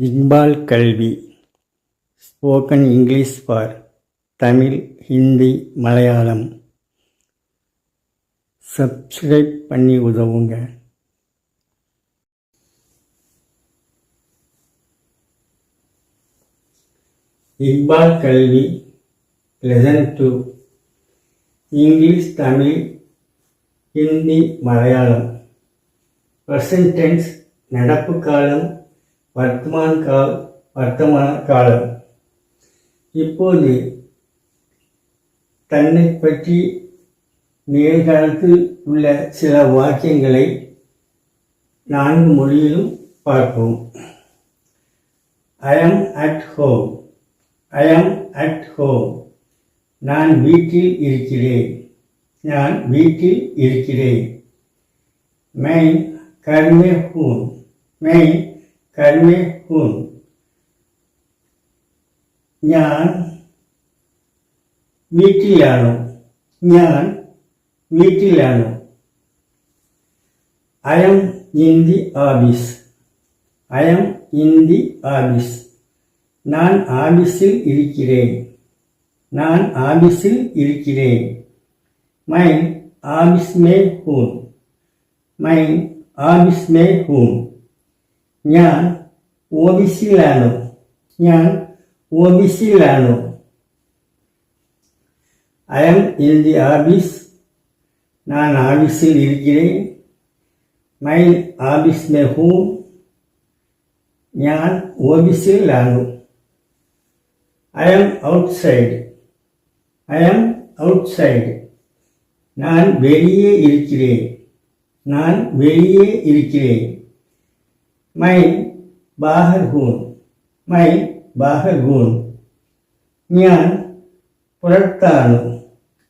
இக்பால் கல்வி. Spoken English for Tamil Hindi Malayalam. Subscribe பண்ணி உதவுங்க. இக்பால் கல்வி lesson two English Tamil Hindi Malayalam. Present tense நடப்பு காலம் வர்த்தமான கால் வர்த்தமான காலம். இப்போது தன்னை பற்றி நிகழ்காலத்தில் உள்ள சில வாக்கியங்களை நான்கு மொழியிலும் பார்ப்போம். I am at home I am at home நான் வீட்டில் இருக்கிறேன். நான் வீட்டில் இருக்கிறேன். மெயின் கர்மே ஹூன் மை കഴിഞ്ഞ് പോന്നു ഞാൻ വീട്ടിലാണോ ഞാൻ വീട്ടിലാണോ I am in the office I am in the office ഞാൻ ഓഫീസിൽ ഇരിக்கிறേൻ நான் ஆபீஸில் இருக்கிறேன் மை ஆபீஸ் மே ஹூம் மை ஆபீஸ் மே ஹூம் ഞാൻ ഒ ബി സിയിലാണോ ഞാൻ ഒ ബി സിയിലാണോ I am in the office நான் ஆபீஸில் இருக்கிறேன் மை ஆபீஸ் மே ஹூம் ஞான் ஓபிசியில் ஆகும் I am outside I am outside நான் வெளியே இருக்கிறேன் நான் வெளியே இருக்கிறேன் மை बाहर மை मैं बाहर हूँ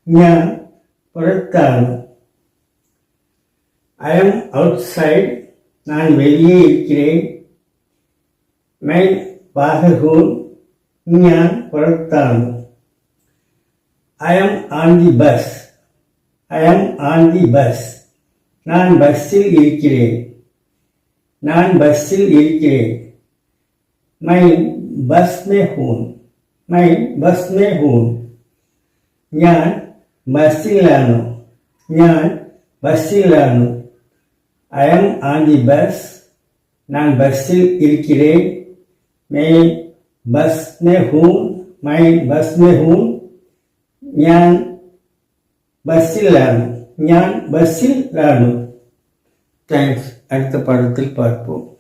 ഞാൻ പുറത്താണ് ஐ அம் அவுட் சைட் நான் வெளியே இருக்கிறேன். மை பாகூன் ഞാൻ പുറത്താണ് I am on the bus I am on the bus நான் பஸ்ஸில் இருக்கிறேன். நான் பஸ்ஸில் இருக்கிறேன் மை பஸ் மே ஹூன் மை பஸ் மே ஹூன் ഞാൻ ബസ്സിലാണ് ഞാൻ ബസ്സിലാണ് I am on the bus ഞാൻ ബസ്സിൽ ഇരിക്കേ മൈ ബസ് മേ ഹൂം മൈ ബസ് മേ ഹൂം ഞാൻ ബസ്സിലാണ് ഞാൻ ബസ്സിലാണ് தேங்க்ஸ் அடுத்த பாடத்தில் பார்ப்போம்.